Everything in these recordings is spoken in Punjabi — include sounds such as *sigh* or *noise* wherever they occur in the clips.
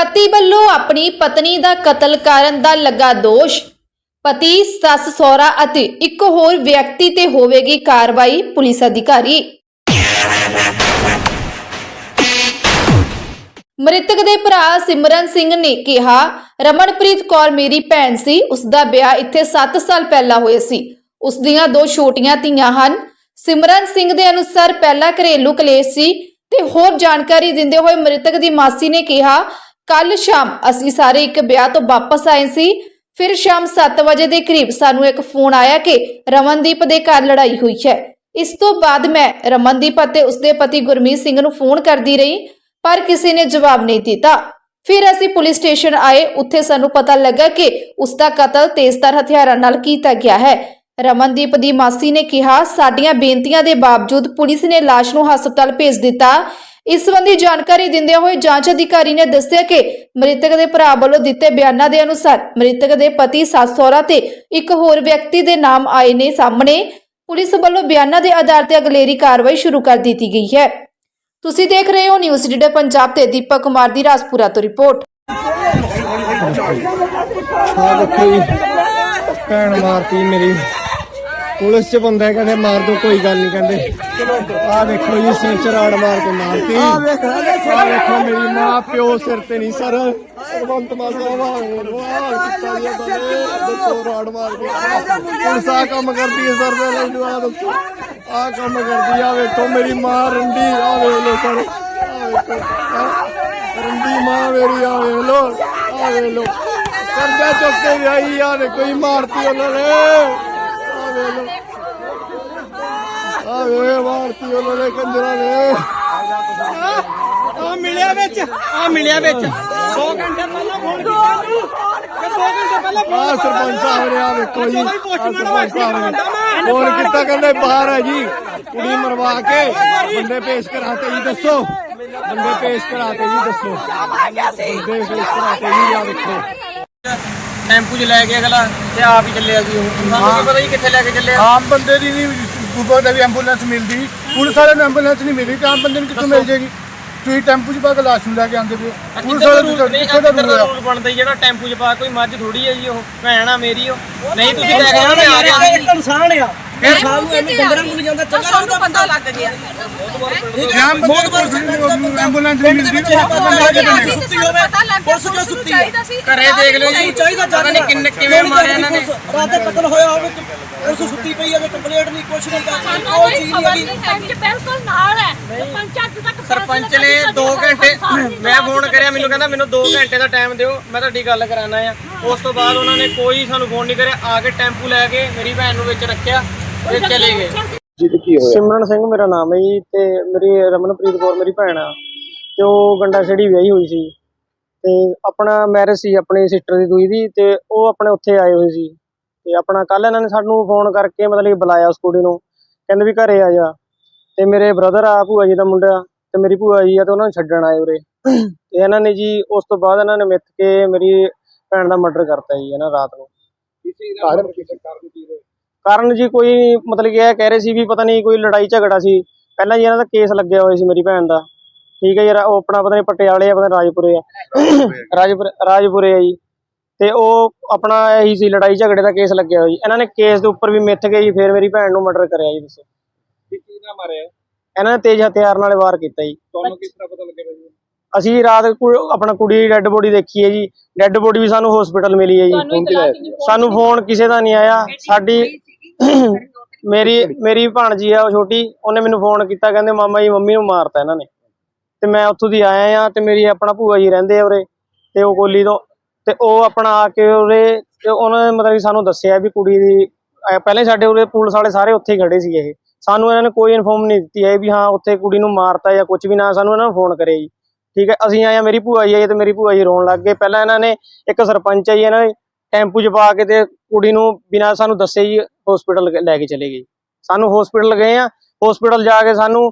ਪਤੀ ਵੱਲੋਂ ਆਪਣੀ ਪਤਨੀ ਦਾ ਕਤਲ ਕਰਨ ਦਾ ਲੱਗਾ ਦੋਸ਼। ਪਤੀ, ਸੱਸ, ਸਹੁਰਾ ਅਤੇ ਇੱਕ ਹੋਰ ਵਿਅਕਤੀ ਤੇ ਹੋਵੇਗੀ ਕਾਰਵਾਈ, ਪੁਲਿਸ ਅਧਿਕਾਰੀ। ਮ੍ਰਿਤਕ ਦੇ ਭਰਾ ਸਿਮਰਨ ਸਿੰਘ ਨੇ ਕਿਹਾ, ਰਮਨਪ੍ਰੀਤ ਕੌਰ ਮੇਰੀ ਭੈਣ ਸੀ ਉਸ ਦਾ ਵਿਆਹ ਇੱਥੇ 7 ਸਾਲ ਪਹਿਲਾਂ ਹੋਇਆ ਸੀ। ਉਸ ਦੀਆਂ ਦੋ ਛੋਟੀਆਂ ਧੀਆਂ ਹਨ। ਸਿਮਰਨ ਸਿੰਘ ਦੇ ਅਨੁਸਾਰ ਪਹਿਲਾ ਘਰੇਲੂ ਕਲੇਸ਼ ਸੀ ਤੇ ਹੋਰ ਜਾਣਕਾਰੀ ਦਿੰਦੇ ਹੋਏ ਮ੍ਰਿਤਕ ਦੀ ਮਾਸੀ ਨੇ ਕਿਹਾ ਕੱਲ ਸ਼ਾਮ ਅਸੀਂ ਸਾਰੇ ਇੱਕ ਵਿਆਹ ਤੋਂ ਵਾਪਸ ਆਏ ਸੀ। ਫਿਰ ਸ਼ਾਮ 7 ਵਜੇ ਦੇ ਕਰੀਬ ਸਾਨੂੰ ਇੱਕ ਫੋਨ ਆਇਆ ਕਿ ਰਮਨਦੀਪ ਦੇ ਘਰ ਲੜਾਈ ਹੋਈ ਹੈ। ਇਸ ਤੋਂ ਬਾਅਦ ਮੈਂ ਰਮਨਦੀਪ ਅਤੇ ਉਸਦੇ ਪਤੀ ਗੁਰਮੀਤ ਸਿੰਘ ਨੂੰ ਫੋਨ ਕਰਦੀ ਰਹੀ, ਪਰ ਕਿਸੇ ਨੇ ਜਵਾਬ ਨਹੀਂ ਦਿੱਤਾ। ਫਿਰ ਅਸੀਂ ਪੁਲਿਸ ਸਟੇਸ਼ਨ ਆਏ, ਉੱਥੇ ਸਾਨੂੰ ਪਤਾ ਲੱਗਾ ਕਿ ਉਸ ਦਾ ਕਤਲ ਤੇਜ਼ਧਾਰ ਹਥਿਆਰਾਂ ਨਾਲ ਕੀਤਾ ਗਿਆ ਹੈ। ਰਮਨਦੀਪ ਦੀ ਮਾਸੀ ਨੇ ਕਿਹਾ, ਸਾਡੀਆਂ ਬੇਨਤੀਆਂ ਦੇ ਬਾਵਜੂਦ ਪੁਲਿਸ ਨੇ ਲਾਸ਼ ਨੂੰ ਹਸਪਤਾਲ ਭੇਜ ਦਿੱਤਾ। ਇਸ ਸੰਬੰਧੀ ਜਾਣਕਾਰੀ ਦਿੰਦੇ ਹੋਏ ਜਾਂਚ ਅਧਿਕਾਰੀ ਨੇ ਦੱਸਿਆ ਕਿ ਮ੍ਰਿਤਕ ਦੇ ਭਰਾ ਵੱਲੋਂ ਦਿੱਤੇ ਬਿਆਨਾਂ ਦੇ ਅਨੁਸਾਰ ਮ੍ਰਿਤਕ ਦੇ ਪਤੀ, ਸੱਸ, ਸਹੁਰਾ ਤੇ ਇੱਕ ਹੋਰ ਵਿਅਕਤੀ ਦੇ ਨਾਮ ਆਏ ਨੇ ਸਾਹਮਣੇ। ਪੁਲਿਸ ਵੱਲੋਂ ਬਿਆਨਾਂ ਦੇ ਆਧਾਰ ਤੇ ਅਗਲੇਰੀ ਕਾਰਵਾਈ ਸ਼ੁਰੂ ਕਰ ਦਿੱਤੀ ਗਈ ਹੈ। ਤੁਸੀਂ ਦੇਖ ਰਹੇ ਹੋ ਨਿਊਜ਼ ਡੀਡੇ ਪੰਜਾਬ ਤੇ ਦੀਪਕ ਕੁਮਾਰ ਦੀ ਰਾਜਪੁਰਾ ਤੋਂ ਰਿਪੋਰਟ। ਆ ਦੇਖੋ ਜੀ, ਭੈਣ ਮਾਰਤੀ ਮੇਰੀ। ਪੁਲਿਸ ਚ ਬੰਦੇ ਕਹਿੰਦੇ ਮਾਰ ਦੋ ਕੋਈ ਗੱਲ ਨਹੀਂ ਕਹਿੰਦੇ। ਆ ਦੇਖੋ ਜੀ ਸਿਰ ਚ ਰਾੜ ਮਾਰ ਕੇ ਮਾਰਤੀ ਆ ਦੇਖੋ ਮੇਰੀ ਮਾਂ ਪਿਓ ਸਿਰ ਤੇ ਨਹੀਂ ਸਰ। ਸਰਵੰਤ ਮਾਸਾ ਵਾਹ ਵਾਹ ਕਿੱਤਾ ਜੀ ਦੇਖੋ ਰਾੜ ਮਾਰ ਕੇ ਪੁਲਿਸ ਆ ਕੰਮ ਕਰਦੀ ਹੈ ਸਰ ਦੇ ਲਈ ਆ ਦੇਖੋ ਆ ਕੰਮ ਕਰਦੀ ਆ ਵੇਖੋ ਮੇਰੀ ਮਾਂ ਰੰਡੀ ਆ ਵੇਖ ਲੋ ਸਰ। ਆ ਵੇਖੋ ਆਹ ਰੰਡੀ ਮਾਂ ਮੇਰੀ ਆ ਵੇਖ ਲੋ ਆ ਵੇਖ ਲੋ ਕਰਜ਼ਾ ਚੁੱਕ ਕੇ ਵਿਆਹੀ ਆ ਦੇਖੋ ਹੀ ਮਾਰਤੀ ਉਹਨਾਂ ਨੇ। ਆ ਵੇਖ ਲੋ ਆ ਵੇ ਮਾਰਤੀ ਉਹਨਾਂ ਨੇ ਕੰਜਰਾਂ ਨੇ। ਆ ਮਿਲਿਆ ਵਿੱਚ ਆ ਮਿਲਿਆ ਵਿੱਚ। 2 ਘੰਟੇ ਪਹਿਲਾਂ ਫੋਨ ਕੀਤਾ ਨੂੰ 2 ਘੰਟੇ ਪਹਿਲਾਂ ਫੋਨ ਆ ਸਰਪੰਚ ਸਾਹਿਬ ਨੇ ਆ ਵੇਖੋ ਜੀ। ਸਰਪੰਚ ਸਾਹਿਬ। ਨੇ। ਫੋਨ ਕੀਤਾ ਕਹਿੰਦੇ ਬਾਹਰ ਹੈ ਜੀ। ਕੁੜੀ ਮਰਵਾ ਕੇ ਬੰਦੇ ਪੇਸ਼ ਕਰਾਤੇ ਜੀ ਦੱਸੋ। ਬੰਦੇ ਪੇਸ਼ ਕਰਾਤੇ ਜੀ ਦੱਸੋ। ਬੰਦੇ ਪੇਸ਼ ਕਰਾਤੇ ਜੀ ਆ ਵੇਖੋ। ਟੈਂਪੂ 'ਚ ਲੈ ਕੇ ਅਗਲਾ ਤੇ ਆਪ ਹੀ ਚੱਲਿਆ ਸੀ ਉਹ। ਸਾਨੂੰ ਕੀ ਪਤਾ ਜੀ ਕਿੱਥੇ ਲੈ ਕੇ ਚੱਲਿਆ। ਆਮ ਬੰਦੇ ਦੀ ਨਹੀਂ ਗੁਰਬਾਂ ਦਾ ਵੀ ਐਂਬੂਲੈਂਸ ਮਿਲਦੀ। ਪੁਲਿਸ ਵਾਲਿਆਂ ਨੂੰ ਐਂਬੂਲੈਂਸ ਨਹੀਂ ਮਿਲਦੀ ਤਾਂ ਆਮ ਬੰਦੇ ਨੂੰ ਕਿੱਥੋਂ ਮਿਲ ਜੇਗੀ? ਤੁਸੀਂ ਟੈਂਪੂ 'ਚ ਪਾ ਕੇ ਲਾਸ਼ ਨੂੰ ਲੈ ਕੇ ਆਉਂਦੇ ਪਏ ਹੋ। ਪੁਲਿਸ ਕਿੱਧਰ ਵਾਲੇ ਦਾ ਨੂੰ ਕਿੱਥੇ ਦਾ ਰੂਲ ਰੂਲ ਬਣਦਾ ਜਿਹੜਾ ਟੈਂਪੂ 'ਚ ਪਾ ਕੋਈ ਮੱਝ ਥੋੜੀ ਹੈ ਜੀ ਉਹ ਭੈਣ ਆ ਮੇਰੀ ਉਹ। ਨਹੀਂ ਤੁਸੀਂ ਲੈ ਕੇ ਜਾਣਾ ਮੈਂ ਆ ਗਿਆ। ਇੱਕ ਇਨਸਾਨ ਆ। ਫਿਰ ਸਾਨੂੰ ਐਵੇਂ ਡੰਗਰਾਂ ਨੂੰ ਜਾਂਦਾ ਚੰਗਾ ਸਾਨੂੰ ਪਤਾ ਲੱਗ ਗਿਆ। ਨੂੰ ਪੁਲਿਸ ਨੂੰ ਐਂਬੂਲੈਂਸ ਨਹੀਂ ਮਿਲਦੀ ਸੁੱਤੀ ਹੋਵੇ। ਪੁਲਿਸ ਜੋ ਸੁੱਤੀ ਆ। ਘਰੇ ਦੇਖ ਲਿਓ ਜੀ ਚਾਹੀਦਾ ਪਤਾ ਨਹੀਂ ਕਿੰਨੇ ਕਿਵੇਂ ਮਾਰਿਆ ਇਹਨਾਂ ਨੇ। ਰਾਤ ਦੇ ਕਤਲ ਹੋਇਆ ਹੋਵੇ ਪੁਲਿਸ ਸੁੱਤੀ ਪਈ ਹੈ ਕੰਪਲੀਟ ਨਹੀਂ ਕੁਛ ਨਹੀਂ ਕਰਦੀ ਉਹ ਚੀਜ਼ ਨਹੀਂ ਹੈਗੀ। ਬਿਲਕੁਲ ਨਾਲ ਹੈ। ਸਰਪੰਚ ਅੱਜ ਤੱਕ ਸਰਪੰਚ ਨੇ 2 ਘੰਟੇ ਮੈਂ ਫੋਨ ਕਰਿਆ ਮੈਨੂੰ ਕਹਿੰਦਾ ਮੈਨੂੰ 2 ਘੰਟੇ ਦਾ ਟਾਈਮ ਦਿਓ ਮੈਂ ਤੁਹਾਡੀ ਗੱਲ ਕਰਾਣਾ ਆ। ਉਸ ਤੋਂ ਬਾਅਦ ਉਹਨਾਂ ਨੇ ਕੋਈ ਸਾਨੂੰ ਫੋਨ ਨਹੀਂ ਕਰਿਆ ਆ ਕੇ ਟੈਂਪੂ ਲੈ ਕੇ ਮੇਰੀ ਭੈਣ ਨੂੰ ਵਿੱਚ ਰੱਖਿਆ ਤੇ ਚਲੇ ਗਏ। ਸਿਮਰਨ ਸਿੰਘ ਮੇਰਾ ਨਾਮ ਹੈ ਜੀ ਤੇ ਮੇਰੀ ਰਮਨਪ੍ਰੀਤ ਕੌਰ ਮੇਰੀ ਭੈਣ ਆ। ਤੇ ਉਹ ਗੰਡਾ ਛੜੀ ਵਿਆਹੀ ਹੋਈ ਸੀ। ਤੇ ਆਪਣਾ ਮੈਰਿਜ ਸੀ ਆਪਣੀ ਸਿਸਟਰ ਦੀ ਦੂਈ ਦੀ ਤੇ ਉਹ ਆਪਣੇ ਉੱਥੇ ਆਏ ਹੋਏ ਸੀ। ਤੇ ਆਪਣਾ ਕੱਲ ਇਹਨਾਂ ਨੇ ਸਾਨੂੰ ਫੋਨ ਕਰਕੇ ਮਤਲਬ ਬੁਲਾਇਆ ਉਸ ਕੁੜੀ ਨੂੰ ਕਹਿੰਦੇ ਵੀ ਘਰੇ ਆ ਜਾ। ਤੇ ਮੇਰੇ ਬ੍ਰਦਰ ਆ ਭੂਆ ਜੀ ਦਾ ਮੁੰਡਾ ਤੇ ਮੇਰੀ ਭੂਆ ਜੀ ਆ ਤੇ ਉਹਨਾਂ ਨੂੰ ਛੱਡਣ ਆਏ ਉਰੇ। ਤੇ ਇਹਨਾਂ ਨੇ ਜੀ ਉਸ ਤੋਂ ਬਾਅਦ ਇਹਨਾਂ ਨੇ ਮਿੱਥ ਕੇ ਮੇਰੀ ਭੈਣ ਦਾ ਮਰਡਰ ਕਰਤਾ ਜੀ ਇਹਨਾਂ ਰਾਤ ਨੂੰ। ਕਾਰਨ ਜੀ ਕੋਈ ਮਤਲਬ ਕਿ ਇਹ ਕਹਿ ਰਹੇ ਸੀ ਵੀ ਪਤਾ ਨਹੀਂ ਕੋਈ ਲੜਾਈ ਝਗੜਾ ਸੀ। ਪਹਿਲਾਂ ਜੀ ਇਹਨਾਂ ਦਾ ਕੇਸ ਲੱਗਿਆ ਹੋਇਆ ਸੀ ਮੇਰੀ ਭੈਣ ਦਾ। ਠੀਕ ਹੈ ਜੀ ਉਹ ਆਪਣਾ ਪਤਾ ਨਹੀਂ ਪਟਿਆਲੇ ਆ ਪਤਾ ਰਾਜਪੁਰੇ ਆ। ਰਾਜਪੁਰ। ਰਾਜਪੁਰੇ ਆ ਜੀ। ਤੇ ਉਹ ਆਪਣਾ ਇਹੀ ਸੀ ਲੜਾਈ ਝਗੜੇ ਦਾ ਕੇਸ ਲੱਗਿਆ ਹੋਇਆ ਜੀ। ਇਹਨਾਂ ਨੇ ਕੇਸ ਦੇ ਉੱਪਰ ਵੀ ਮਿੱਥ ਕੇ ਜੀ ਫਿਰ ਮੇਰੀ ਭੈਣ ਨੂੰ ਮਰਡਰ ਕਰਿਆ ਜੀ ਦੱਸੋ। ਮਾਰਿਆ? ਇਹਨਾਂ ਨੇ ਤੇਜ਼ ਹਥਿਆਰ ਨਾਲ ਵਾਰ ਕੀਤਾ ਜੀ। ਤੁਹਾਨੂੰ ਕਿਸ ਤਰ੍ਹਾਂ ਪਤਾ ਲੱਗਿਆ ਜੀ ਅਸੀਂ ਰਾਤ ਆਪਣਾ ਕੁੜੀ ਦੀ ਡੈੱਡ ਬੋਡੀ ਦੇਖੀ ਹੈ ਜੀ। ਡੈੱਡ ਬੋਡੀ ਵੀ ਸਾਨੂੰ ਹਸਪੀਟਲ ਮਿਲੀ ਹੈ ਜੀ। ਸਾਨੂੰ ਫੋਨ ਕਿਸੇ ਦਾ ਨਹੀਂ ਆਇਆ। ਸਾਡੀ *coughs* ਮੇਰੀ ਮੇਰੀ ਭਾਣਜੀ ਆ ਉਹ ਛੋਟੀ ਉਹਨੇ ਮੈਨੂੰ ਫੋਨ ਕੀਤਾ ਕਹਿੰਦੇ ਮਾਮਾ ਜੀ ਮੰਮੀ ਨੂੰ ਮਾਰਤਾ ਇਹਨਾਂ ਨੇ। ਤੇ ਮੈਂ ਉੱਥੋਂ ਦੀ ਆਇਆ ਆ ਤੇ ਮੇਰੀ ਆਪਣਾ ਭੂਆ ਜੀ ਰਹਿੰਦੇ ਆ ਉਰੇ, ਤੇ ਉਹ ਕੋਲੀ ਤੋਂ, ਤੇ ਉਹ ਆਪਣਾ ਆ ਕੇ ਉਰੇ, ਤੇ ਉਹਨਾਂ ਨੇ ਮਤਲਬ ਕਿ ਸਾਨੂੰ ਦੱਸਿਆ ਵੀ ਕੁੜੀ ਦੀ, ਅਹ ਪਹਿਲੇ ਸਾਡੇ ਉਰੇ ਪੁਲਿਸ ਵਾਲੇ ਸਾਰੇ ਉੱਥੇ ਖੜੇ ਸੀ ਇਹ। ਸਾਨੂੰ ਇਹਨਾਂ ਨੇ ਕੋਈ ਇਨਫੋਰਮ ਨਹੀਂ ਦਿੱਤੀ ਹੈ ਵੀ ਹਾਂ, ਉੱਥੇ ਕੁੜੀ ਨੂੰ ਮਾਰਤਾ ਜਾਂ ਕੁਝ ਵੀ ਨਾ, ਸਾਨੂੰ ਇਹਨਾਂ ਨੇ ਫੋਨ ਕਰਿਆ ਜੀ। ਠੀਕ ਹੈ, ਅਸੀਂ ਆਏ ਆ ਮੇਰੀ ਭੂਆ ਜੀ ਆਈ ਤੇ ਮੇਰੀ ਭੂਆ ਜੀ ਰੋਣ ਲੱਗ ਗਏ। ਪਹਿਲਾਂ ਇਹਨਾਂ ਨੇ ਇੱਕ ਸਰਪੰਚ ਆਈ ਜੀ ਇਹਨਾਂ ਨੇ ਟੈਂਪੂ 'ਚ ਪਾ ਕੇ ਤੇ ਕੁੜੀ ਨੂੰ ਬਿਨਾਂ ਸਾਨੂੰ ਦੱਸੇ ਜੀ ਹਸਪੀਟਲ ਲੈ ਕੇ ਚਲੇ ਗਏ। ਸਾਨੂੰ ਹਸਪੀਟਲ ਗਏ ਆ ਹਸਪੀਟਲ ਜਾ ਕੇ ਸਾਨੂੰ,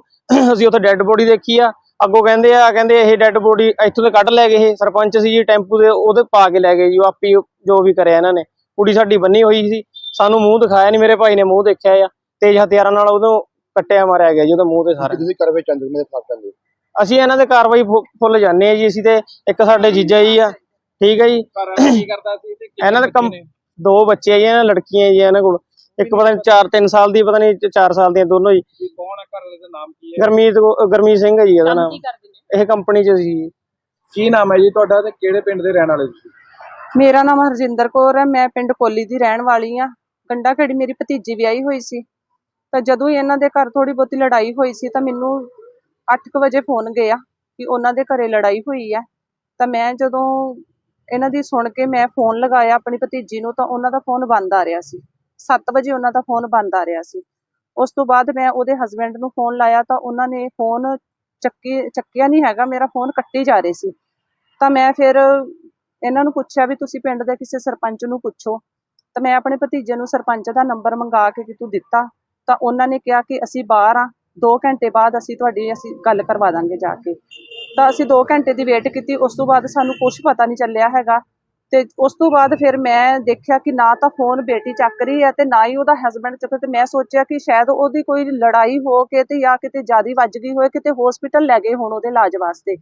ਅਸੀਂ ਉੱਥੇ ਡੈੱਡ ਬੋਡੀ ਦੇਖੀ ਆ ਅੱਗੋਂ ਕਹਿੰਦੇ ਆ ਕਹਿੰਦੇ ਇਹ ਡੈੱਡ ਬੋਡੀ ਇੱਥੋਂ ਤੇ ਕੱਢ ਲੈ ਗਏ ਇਹ ਸਰਪੰਚ ਸੀ ਜੀ ਟੈਂਪੂ ਦੇ ਉਹਦੇ ਪਾ ਕੇ ਲੈ ਗਏ ਜੀ ਆਪੀ ਜੋ ਵੀ ਕਰਿਆ ਇਹਨਾਂ ਨੇ। ਕੁੜੀ ਸਾਡੀ ਬੰਨੀ ਹੋਈ ਸੀ ਸਾਨੂੰ ਮੂੰਹ ਦਿਖਾਇਆ ਨਹੀਂ ਮੇਰੇ ਭਾਈ ਨੇ ਮੂੰਹ ਦੇਖਿਆ ਆ ਤੇਜ਼ ਹਥਿਆਰਾਂ ਨਾਲ ਉਹਦੋਂ ਕੱਟਿਆ ਮਾਰਿਆ ਗਿਆ ਜੀ ਉਹਦਾ ਮੂੰਹ ਤੇ ਸਾਰਾ। ਤੁਸੀਂ ਕਰਵੇ ਚੰਦ ਦੇ ਖਿਲਾਫ ਕਹਿੰਦੇ ਅਸੀਂ ਇਹਨਾਂ ਦੇ ਕਾਰਵਾਈ ਫੁੱਲ ਜਾਂਦੇ ਆ ਜੀ ਅਸੀਂ ਤੇ ਇੱਕ ਸਾਡੇ ਜੀਜਾ ਜੀ ਆ ਠੀਕ ਹੈ ਜੀ। ਕੀ ਕਰਦਾ ਸੀ ਤੇ ਇਹਨਾਂ ਦੇ ਕੰਮ ਦੋ ਬੱਚੇ ਆ ਜੀ ਇਹਨਾਂ ਲੜਕੀਆਂ ਜੀ ਇਹਨਾਂ ਕੋਲ। ਇੱਕ ਪਤਾ ਨਹੀਂ 4-3 ਸਾਲ ਦੀ ਪਤਾ ਨਹੀਂ 4 ਸਾਲ ਦੀਆਂ ਦੋਨੋਂ ਜੀ ਕੌਣ ਹੈ ਘਰ ਵਾਲੇ ਦਾ ਨਾਮ ਕੀ ਹੈ? ਗਰਮੀਤ ਕੋ- ਗਰਮੀਤ ਸਿੰਘ ਹੈ ਜੀ ਇਹਦਾ ਨਾਮ ਇਹ ਕੰਪਨੀ ਚ ਸੀ। ਜੀ ਕੀ ਨਾਮ ਹੈ ਜੀ ਤੁਹਾਡਾ ਤੇ ਕਿਹੜੇ ਪਿੰਡ ਦੇ ਰਹਿਣ ਵਾਲੇ ਤੁਸੀਂ? ਮੇਰਾ ਨਾਮ ਹਰਜਿੰਦਰ ਕੌਰ ਹੈ ਮੈਂ ਪਿੰਡ ਕੋਲੀ ਦੀ ਰਹਿਣ ਵਾਲੀ ਆ ਗੰਡਾ ਖੇੜੀ ਮੇਰੀ ਭਤੀਜੀ ਵਿਆਹੀ ਹੋਈ ਸੀ। ਤਾਂ ਜਦੋਂ ਹੀ ਇਹਨਾਂ ਦੇ ਘਰ ਥੋੜੀ ਬਹੁਤੀ ਲੜਾਈ ਹੋਈ ਸੀ ਤਾਂ ਮੈਨੂੰ 8:00 ਵਜੇ ਫੋਨ ਗਿਆ ਕਿ ਉਹਨਾਂ ਦੇ ਘਰੇ ਲੜਾਈ ਹੋਈ ਹੈ। ਤਾਂ ਮੈਂ ਜਦੋਂ ਇਹਨਾਂ ਦੀ ਸੁਣ ਕੇ ਮੈਂ ਫੋਨ ਲਗਾਇਆ ਆਪਣੀ ਭਤੀਜੀ ਨੂੰ ਤਾਂ ਉਹਨਾਂ ਦਾ ਫੋਨ ਬੰਦ ਆ ਰਿਹਾ ਸੀ। 7 ਵਜੇ ਉਹਨਾਂ ਦਾ ਫੋਨ ਬੰਦ ਆ ਰਿਹਾ ਸੀ। ਉਸ ਤੋਂ ਬਾਅਦ ਮੈਂ ਉਹਦੇ ਹਸਬੰਡ ਨੂੰ ਫੋਨ ਲਾਇਆ ਤਾਂ ਉਹਨਾਂ ਨੇ ਫੋਨ ਚੱਕੀ, ਚੱਕਿਆ ਨਹੀਂ ਹੈਗਾ, ਮੇਰਾ ਫੋਨ ਕੱਟੀ ਜਾ ਰਹੇ ਸੀ। ਤਾਂ ਮੈਂ ਫਿਰ ਇਹਨਾਂ ਨੂੰ ਪੁੱਛਿਆ ਵੀ ਤੁਸੀਂ ਪਿੰਡ ਦੇ ਕਿਸੇ ਸਰਪੰਚ ਨੂੰ ਪੁੱਛੋ। ਤਾਂ ਮੈਂ ਆਪਣੇ ਭਤੀਜੇ ਨੂੰ ਸਰਪੰਚ ਦਾ ਨੰਬਰ ਮੰਗਾ ਕੇ ਤੂੰ ਦਿੱਤਾ। ਤਾਂ ਉਹਨਾਂ ਨੇ ਕਿਹਾ ਕਿ ਅਸੀਂ ਬਾਹਰ ਆ 2 ਘੰਟੇ ਬਾਅਦ ਅਸੀਂ ਤੁਹਾਡੀ ਅਸੀਂ ਗੱਲ ਕਰਵਾ ਦਾਂਗੇ ਜਾ ਕੇ। ਤਾਂ ਅਸੀਂ 2 ਘੰਟੇ ਦੀ ਵੇਟ ਕੀਤੀ, ਉਸ ਤੋਂ ਬਾਅਦ ਸਾਨੂੰ ਕੁਝ ਪਤਾ ਨਹੀਂ ਚੱਲਿਆ ਹੈਗਾ। ਤੇ ਉਸ ਤੋਂ ਬਾਅਦ ਫਿਰ ਮੈਂ ਦੇਖਿਆ ਕਿ ਨਾ ਤਾਂ ਫੋਨ ਬੇਟੀ ਚੱਕ ਰਹੀ ਹੈ ਤੇ ਨਾ ਹੀ ਉਹਦਾ ਹਸਬੰਡ ਚੱਕ ਤੇ ਮੈਂ ਸੋਚਿਆ ਕਿ ਸ਼ਾਇਦ ਉਹਦੀ ਕੋਈ ਲੜਾਈ ਹੋ ਕੇ ਤੇ ਜਾਂ ਕਿਤੇ ਜ਼ਿਆਦੀ ਵੱਜ ਗਈ ਹੋਏ ਕਿਤੇ ਹਸਪੀਟਲ ਲੈ ਗਏ ਹੋਣ ਉਹਦੇ ਇਲਾਜ ਵਾਸਤੇ।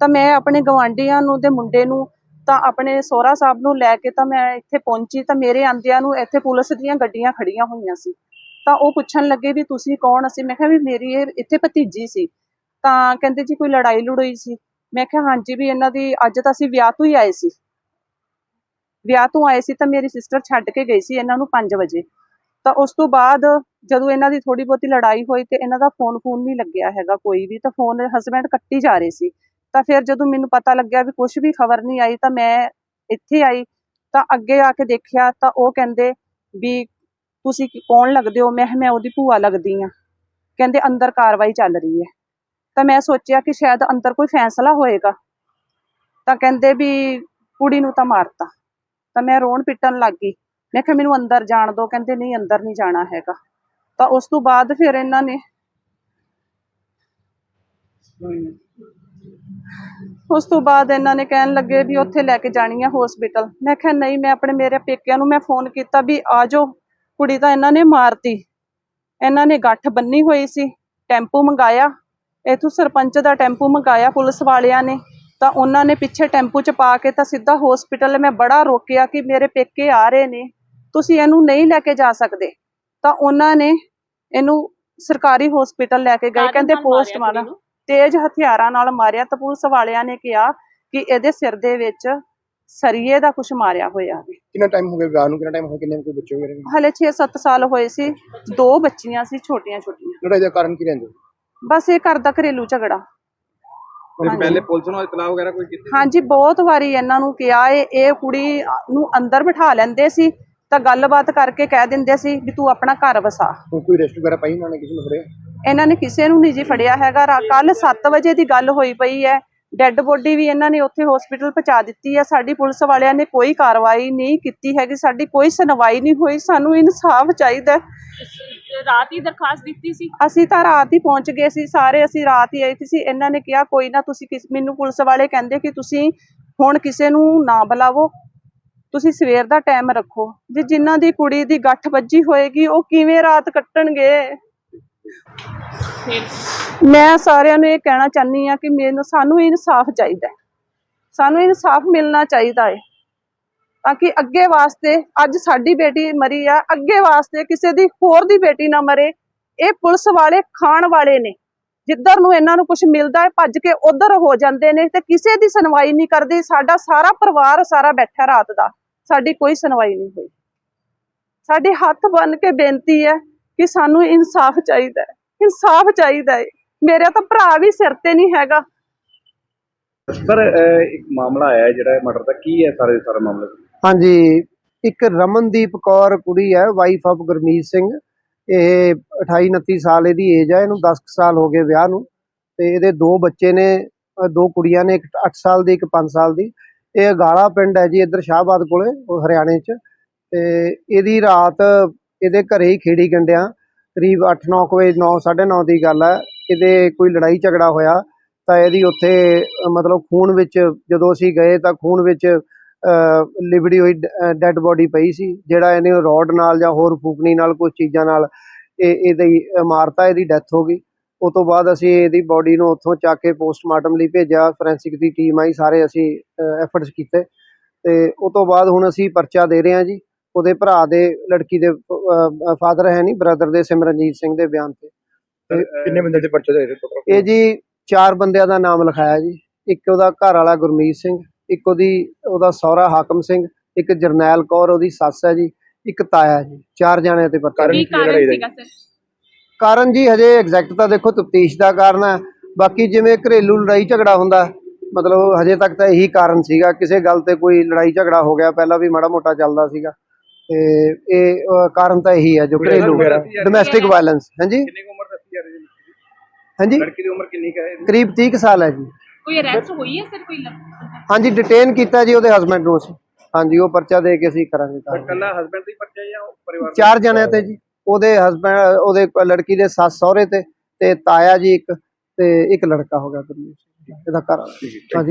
ਤਾਂ ਮੈਂ ਆਪਣੇ ਗਵਾਂਢੀਆਂ ਨੂੰ ਤੇ ਮੁੰਡੇ ਨੂੰ ਤਾਂ ਆਪਣੇ ਸੋਹਰਾ ਸਾਹਿਬ ਨੂੰ ਲੈ ਕੇ ਤਾਂ ਮੈਂ ਇੱਥੇ ਪਹੁੰਚੀ ਤਾਂ ਮੇਰੇ ਆਂਦਿਆਂ ਨੂੰ ਇੱਥੇ ਪੁਲਿਸ ਦੀਆਂ ਗੱਡੀਆਂ ਖੜੀਆਂ ਹੋਈਆਂ ਸੀ। ਤਾਂ ਉਹ ਪੁੱਛਣ ਲੱਗੇ ਵੀ ਤੁਸੀਂ ਕੌਣ ਅਸੀਂ? ਮੈਂ ਕਿਹਾ ਵੀ ਮੇਰੀ ਇਹ ਇੱਥੇ ਭਤੀਜੀ ਸੀ। ਤਾਂ ਕਹਿੰਦੇ ਜੀ ਕੋਈ ਲੜਾਈ ਲੜੋਈ ਸੀ। ਮੈਂ ਕਿਹਾ ਹਾਂਜੀ ਵੀ ਇਹਨਾਂ ਦੀ ਅੱਜ ਤਾਂ ਅਸੀਂ ਵਿਆਹ ਤੋਂ ਹੀ ਆਏ ਸੀ। ਵਿਆਹ ਤੋਂ ਆਏ ਸੀ ਤਾਂ ਮੇਰੀ ਸਿਸਟਰ ਛੱਡ ਕੇ ਗਈ ਸੀ ਇਹਨਾਂ ਨੂੰ 5 ਵਜੇ। ਤਾਂ ਉਸ ਤੋਂ ਬਾਅਦ ਜਦੋਂ ਇਹਨਾਂ ਦੀ ਥੋੜੀ ਬਹੁਤੀ ਲੜਾਈ ਹੋਈ ਤੇ ਇਹਨਾਂ ਦਾ ਫੋਨ ਫੋਨ ਨਹੀਂ ਲੱਗਿਆ ਹੈਗਾ ਕੋਈ ਵੀ, ਤਾਂ ਫੋਨ ਹਸਬੰਡ ਕੱਟੀ ਜਾ ਰਹੇ ਸੀ। ਤਾਂ ਫਿਰ ਜਦੋਂ ਮੈਨੂੰ ਪਤਾ ਲੱਗਿਆ ਵੀ ਕੁਝ ਵੀ ਖਬਰ ਨਹੀਂ ਆਈ ਤਾਂ ਮੈਂ ਇੱਥੇ ਆਈ, ਤਾਂ ਅੱਗੇ ਆ ਕੇ ਦੇਖਿਆ ਤਾਂ ਉਹ ਕਹਿੰਦੇ ਵੀ ਤੁਸੀਂ ਕੌਣ ਲੱਗਦੇ ਹੋ? ਮੈਂ ਮੈਂ ਉਹਦੀ ਭੂਆ ਲੱਗਦੀ ਆ ਕਹਿੰਦੇ ਅੰਦਰ ਕਾਰਵਾਈ ਚੱਲ ਰਹੀ ਹੈ। ਤਾਂ ਮੈਂ ਸੋਚਿਆ ਕਿ ਸ਼ਾਇਦ ਅੰਦਰ ਕੋਈ ਫੈਸਲਾ ਹੋਏਗਾ। ਤਾਂ ਕਹਿੰਦੇ ਵੀ ਕੁੜੀ ਨੂੰ ਤਾਂ ਮਾਰਤਾ। ਤਾਂ ਮੈਂ ਰੋਣ ਪਿੱਟਣ ਲੱਗ ਗਈ। ਮੈਂ ਕਿਹਾ, ਮੈਨੂੰ ਅੰਦਰ ਜਾਣ ਦਿਓ। ਕਹਿੰਦੇ, ਨਹੀਂ, ਅੰਦਰ ਨਹੀਂ ਜਾਣਾ ਹੈਗਾ। ਤਾਂ ਉਸ ਤੋਂ ਬਾਅਦ ਫਿਰ ਇਹਨਾਂ ਨੇ ਉਸ ਤੋਂ ਬਾਅਦ ਇਹਨਾਂ ਨੇ ਕਹਿਣ ਲੱਗੇ ਵੀ ਉੱਥੇ ਲੈ ਕੇ ਜਾਣੀ ਆ ਹਸਪੀਟਲ ਮੈਂ ਕਿਹਾ, ਨਹੀਂ, ਮੈਂ ਆਪਣੇ ਮੇਰੇ ਪੇਕਿਆਂ ਨੂੰ ਮੈਂ ਫੋਨ ਕੀਤਾ ਵੀ ਆ ਜਾਓ। ਕੁੜੀ ਤਾਂ ਇਹਨਾਂ ਨੇ ਮਾਰਤੀ। ਇਹਨਾਂ ਨੇ ਗੱਠ ਬੰਨੀ ਹੋਈ ਸੀ, ਟੈਂਪੂ ਮੰਗਾਇਆ। ਇਥੋਂ ਸਰਪੰਚ ਦਾ ਟੈਂਪੂ ਮੰਗਾਇਆ ਪੁਲਿਸ ਵਾਲਿਆਂ ਨੇ। ਤਾਂ ਉਹਨਾਂ ਨੇ ਪਿੱਛੇ ਟੈਂਪੂ 'ਚ ਪਾ ਕੇ ਤਾਂ ਸਿੱਧਾ ਹਸਪੀਟਲ ਮੈਂ ਬੜਾ ਰੋਕਿਆ ਕਿ ਮੇਰੇ ਪੇਕੇ ਆ ਰਹੇ ਨੇ ਤੁਸੀਂ ਇਹਨੂੰ ਨਹੀਂ ਲੈ ਕੇ ਜਾ ਸਕਦੇ। ਤਾਂ ਉਹਨਾਂ ਨੇ ਇਹਨੂੰ ਸਰਕਾਰੀ ਹਸਪੀਟਲ ਲੈ ਕੇ ਗਏ ਕਹਿੰਦੇ ਪੋਸਟਮਾਰਟਮ ਤੇਜ਼ ਹਥਿਆਰਾਂ ਨਾਲ ਮਾਰਿਆ ਤਾਂ ਪੁਲਿਸ ਵਾਲਿਆਂ ਨੇ ਕਿਹਾ ਕਿ ਇਹਦੇ ਸਿਰ ਦੇ ਵਿੱਚ ਸਰੀਏ ਦਾ ਕੁਝ ਮਾਰਿਆ ਹੋਇਆ ਹੈ। ਕਿੰਨਾ ਟਾਈਮ ਹੋ ਗਿਆ ਵਿਆਹ ਨੂੰ ਕਿੰਨਾ ਟਾਈਮ ਹੋ ਗਿਆ ਕਿੰਨੇ ਕੋਈ ਬੱਚੇ ਵਗੈਰਾ ਹਲੇ 6-7 ਸਾਲ ਹੋਏ ਸੀ ਦੋ ਬੱਚੀਆਂ ਸੀ ਛੋਟੀਆਂ ਛੋਟੀਆਂ ਲੜਾਈ ਦਾ ਕਾਰਨ ਕੀ ਰਹਿੰਦੇ? ਬਸ ਇਹ ਘਰ ਦਾ ਘਰੇਲੂ ਝਗੜਾ। ਹਾਂਜੀ। ਪਹਿਲੇ ਪੁਲਿਸ ਨੂੰ ਇਤਲਾਹ ਵਗੈਰਾ ਕੋਈ ਕੀਤੀ? ਹਾਂਜੀ ਬਹੁਤ ਵਾਰੀ ਇਹਨਾਂ ਨੂੰ ਕਿਹਾ ਇਹ ਇਹ ਕੁੜੀ ਨੂੰ ਅੰਦਰ ਬਿਠਾ ਲੈਂਦੇ ਸੀ ਤਾਂ ਗੱਲਬਾਤ ਕਰਕੇ ਕਹਿ ਦਿੰਦੇ ਸੀ ਵੀ ਤੂੰ ਆਪਣਾ ਘਰ ਵਸਾ। ਹੁਣ ਕੋਈ ਰੈਸਟ ਵਗੈਰਾ ਪਾਈ ਉਹਨਾਂ ਨੇ ਕਿਸੇ ਨੂੰ ਫੜਿਆ? ਇਹਨਾਂ ਨੇ ਕਿਸੇ ਨੂੰ ਨਹੀਂ ਜੀ ਫੜਿਆ ਹੈਗਾ। ਕੱਲ 7 ਵਜੇ ਦੀ ਗੱਲ ਹੋਈ ਪਈ ਹੈ। ਡੈੱਡ ਬੋਡੀ ਵੀ ਇਹਨਾਂ ਨੇ ਉੱਥੇ ਹਸਪੀਟਲ ਪਹੁੰਚਾ ਦਿੱਤੀ ਹੈ। ਸਾਡੀ ਪੁਲਿਸ ਵਾਲਿਆਂ ਨੇ ਕੋਈ ਕਾਰਵਾਈ ਨਹੀਂ ਕੀਤੀ ਹੈਗੀ। ਸਾਡੀ ਕੋਈ ਸੁਣਵਾਈ ਨਹੀਂ ਹੋਈ। ਸਾਨੂੰ ਇਨਸਾਫ ਚਾਹੀਦਾ ਹੈ। ਰਾਤ ਹੀ ਦਰਖਾਸਤ ਦਿੱਤੀ ਸੀ? ਅਸੀਂ ਤਾਂ ਰਾਤ ਹੀ ਪਹੁੰਚ ਗਏ ਸੀ ਸਾਰੇ ਅਸੀਂ ਰਾਤ ਹੀ ਆਏ ਸੀ। ਇਹਨਾਂ ਨੇ ਕਿਹਾ ਕੋਈ ਨਾ ਤੁਸੀਂ ਕਿਸ ਮੈਨੂੰ ਪੁਲਿਸ ਵਾਲੇ ਕਹਿੰਦੇ ਕਿ ਤੁਸੀਂ ਹੁਣ ਕਿਸੇ ਨੂੰ ਨਾ ਬੁਲਾਵੋ। ਤੁਸੀਂ ਸਵੇਰ ਦਾ ਟਾਈਮ ਰੱਖੋ। ਜੇ ਜਿਨ੍ਹਾਂ ਦੀ ਕੁੜੀ ਦੀ ਗੱਠ ਵੱਜੀ ਹੋਏਗੀ ਉਹ ਕਿਵੇਂ ਰਾਤ ਕੱਟਣਗੇ? ਮੈਂ ਸਾਰਿਆਂ ਨੂੰ ਇਹ ਕਹਿਣਾ ਚਾਹਨੀ ਆ ਕਿ ਮੈਨੂੰ ਸਾਨੂੰ ਇਨਸਾਫ ਚਾਹੀਦਾ ਸਾਨੂੰ ਇਨਸਾਫ ਮਿਲਣਾ ਚਾਹੀਦਾ ਹੈ। ਤਾਂ ਕਿ ਅੱਗੇ ਵਾਸਤੇ ਅੱਜ ਸਾਡੀ ਬੇਟੀ ਮਰੀ ਆ, ਅੱਗੇ ਵਾਸਤੇ ਕਿਸੇ ਦੀ ਹੋਰ ਦੀ ਬੇਟੀ ਨਾ ਮਰੇ। ਇਹ ਪੁਲਿਸ ਵਾਲੇ ਖਾਣ ਵਾਲੇ ਨੇ। ਜਿੱਧਰ ਨੂੰ ਇਹਨਾਂ ਨੂੰ ਕੁਝ ਮਿਲਦਾ ਹੈ, ਭੱਜ ਕੇ ਉਧਰ ਹੋ ਜਾਂਦੇ ਨੇ ਤੇ ਕਿਸੇ ਦੀ ਸੁਣਵਾਈ ਨਹੀਂ ਕਰਦੇ। ਸਾਡਾ ਸਾਰਾ ਪਰਿਵਾਰ ਸਾਰਾ ਬੈਠਾ ਰਾਤ ਦਾ। ਸਾਡੀ ਕੋਈ ਸੁਣਵਾਈ ਨਹੀਂ ਹੋਈ। ਸਾਡੇ ਹੱਥ ਬੰਨ ਕੇ ਬੇਨਤੀ ਹੈ ਕਿ ਸਾਨੂੰ ਇਨਸਾਫ ਚਾਹੀਦਾ ਹੈ। ਇਨਸਾਫ ਚਾਹੀਦਾ ਹੈ। ਮੇਰਾ ਤਾਂ ਭਰਾ ਵੀ ਸਿਰ ਤੇ ਨਹੀਂ ਹੈਗਾ। ਸਰ ਇੱਕ ਮਾਮਲਾ ਆਇਆ ਜਿਹੜਾ ਮਰਡਰ ਦਾ। ਕੀ ਹੈ ਸਾਰੇ ਸਾਰਾ ਮਾਮਲਾ? ਹਾਂਜੀ, ਇੱਕ ਰਮਨਦੀਪ ਕੌਰ ਕੁੜੀ ਹੈ ਵਾਈਫ ਆਫ ਗੁਰਮੀਤ ਸਿੰਘ। ਇਹ 28 29 ਸਾਲ ਇਹਦੀ ਏਜ ਹੈ, ਇਹਨੂੰ 10 ਕੁ ਸਾਲ ਹੋ ਗਏ ਵਿਆਹ ਨੂੰ। ਤੇ ਇਹਦੇ ਦੋ ਬੱਚੇ ਨੇ ਦੋ ਕੁੜੀਆਂ ਨੇ, ਇੱਕ 8 ਸਾਲ ਦੀ, ਇੱਕ 5 ਸਾਲ ਦੀ। ਇਹ ਗਾਲਾ ਪਿੰਡ ਹੈ ਜੀ ਇੱਧਰ ਸ਼ਾਹਬਾਦ ਕੋਲੇ ਹਰਿਆਣੇ 'ਚ। ਤੇ ਇਹਦੀ ਰਾਤ ਇਹਦੇ ਘਰੇ ਹੀ ਖੇੜੀ ਗੰਡਿਆਂ। ਕਰੀਬ 8-9 ਵਜੇ 9:30 ਦੀ ਗੱਲ ਹੈ। ਇਹਦੇ ਕੋਈ ਲੜਾਈ ਝਗੜਾ ਹੋਇਆ ਤਾਂ ਇਹਦੀ ਉੱਥੇ, ਮਤਲਬ ਖੂਨ ਵਿੱਚ ਜਦੋਂ ਅਸੀਂ ਗਏ ਤਾਂ ਖੂਨ ਵਿੱਚ ਲਿਬੜੀ ਹੋਈ ਡੈੱਡ ਬੋਡੀ ਪਈ ਸੀ ਜਿਹੜਾ ਇਹਨੇ ਰੋਡ ਨਾਲ ਜਾਂ ਹੋਰ ਫੂਕਣੀ ਨਾਲ ਕੁਝ ਚੀਜ਼ਾਂ ਨਾਲ ਇਹ ਇਹਦੀ ਅਹ ਮਾਰਤਾ ਇਹਦੀ ਡੈਥ ਹੋ ਗਈ। ਉਸ ਤੋਂ ਬਾਅਦ ਅਸੀਂ ਇਹਦੀ ਬਾਡੀ ਨੂੰ ਉੱਥੋਂ ਚੱਕ ਕੇ ਪੋਸਟਮਾਰਟਮ ਲਈ ਭੇਜਿਆ ਫੋਰੈਂਸਿਕ ਦੀ ਟੀਮ ਆਈ ਸਾਰੇ ਅਸੀਂ ਐਫਰਟਸ ਕੀਤੇ। ਤੇ ਉਸ ਤੋਂ ਬਾਅਦ ਹੁਣ ਅਸੀਂ ਪਰਚਾ ਦੇ ਰਹੇ ਹਾਂ ਜੀ ਉਹਦੇ ਭਰਾ ਦੇ ਲੜਕੀ ਦੇ ਫਾਦਰ ਹੈ ਨਹੀਂ ਬ੍ਰਦਰ ਦੇ ਸਿਮਰਨਜੀਤ ਸਿੰਘ ਦੇ ਬਿਆਨ ਤੇ। ਕਿੰਨੇ ਬੰਦੇ ਦੇ ਪਰਚੇ ਦੇ ਟੋਟਲ ਇਹ ਜੀ ਚਾਰ ਬੰਦਿਆਂ ਦਾ ਨਾਮ ਲਿਖਾਇਆ ਜੀ ਇੱਕ ਉਹਦਾ ਘਰ ਵਾਲਾ ਗੁਰਮੀਤ ਸਿੰਘ ਇੱਕ ਉਹਦੀ ਉਹਦਾ ਸਹੁਰਾ ਹਾਕਮ ਸਿੰਘ ਇੱਕ ਜਰਨੈਲ ਕੌਰ ਉਹਦੀ ਸੱਸ ਹੈ ਜੀ ਇੱਕ ਤਾਇਆ ਜੀ ਚਾਰ ਜਣਿਆਂ ਤੇ ਪਰਚਾ ਕਾਰਨ ਕੀ ਕਾਰਨ ਸੀਗਾ ਸਰ? ਕਾਰਨ ਜੀ ਹਜੇ ਐਗਜ਼ੈਕਟ ਤਾਂ ਦੇਖੋ ਤਫਤੀਸ਼ ਦਾ ਕਾਰਨ ਹੈ ਬਾਕੀ ਜਿਵੇਂ ਘਰੇਲੂ ਲੜਾਈ ਝਗੜਾ ਹੁੰਦਾ ਮਤਲਬ ਹਜੇ ਤੱਕ ਤਾਂ ਇਹੀ ਕਾਰਨ ਸੀਗਾ ਕਿਸੇ ਗੱਲ ਤੇ ਕੋਈ ਲੜਾਈ ਝਗੜਾ ਹੋ ਗਿਆ ਪਹਿਲਾਂ ਵੀ ਮਾੜਾ ਮੋਟਾ ਚੱਲਦਾ ਸੀਗਾ ਤੇ ਇਹ ਕਾਰਨ ਤਾਂ ਇਹੀ ਹੈ ਜੋ ਘਰੇਲੂ? ਡੋਮੈਸਟਿਕ ਵਾਇਲੈਂਸ ਹਾਂਜੀ? ਕਿੰਨੀ ਉਮਰ ਦੱਸੀ ਜਾ ਰਹੀ ਹੈ ਹਾਂਜੀ? ਲੜਕੀ ਦੀ ਉਮਰ ਕਿੰਨੀ ਹੈ ਕਰੀਬ 30 ਕੁ ਸਾਲ ਹੈ ਜੀ। ਕੋਈ ਅਰੈਸਟ ਹੋਈ ਹੈ ਸਰ ਕੋਈ ਲੱਗ- ਹਾਂਜੀ ਡਿਟੇਨ ਕੀਤਾ ਜੀ ਉਹਦੇ ਹਸਬੰਡ ਨੂੰ ਅਸੀਂ ਹਾਂਜੀ ਉਹ ਪਰਚਾ ਦੇ ਕੇ ਅਸੀਂ ਕਰਾਂਗੇ ਕਾਰਵਾਈ। ਕੱਲਾ ਹਸਬੰਡ ਦੀ ਪਰਚਾ ਜਾਂ ਉਹ ਪਰਿਵਾਰ? ਚਾਰ ਜਣਿਆਂ ਤੇ ਜੀ ਉਹਦੇ ਹਸਬੰਡ ਉਹਦੇ ਲੜਕੀ ਦੇ ਸੱਸ ਸਹੁਰੇ ਤੇ ਤੇ ਤਾਇਆ ਜੀ ਇੱਕ ਤੇ ਇੱਕ ਲੜਕਾ ਹੋ ਗਿਆ ਗੁਰਮੀਤ ਸਿੰਘ। ਇਹਦਾ ਘਰ ਵਾਲਾ। ਹਾਂਜੀ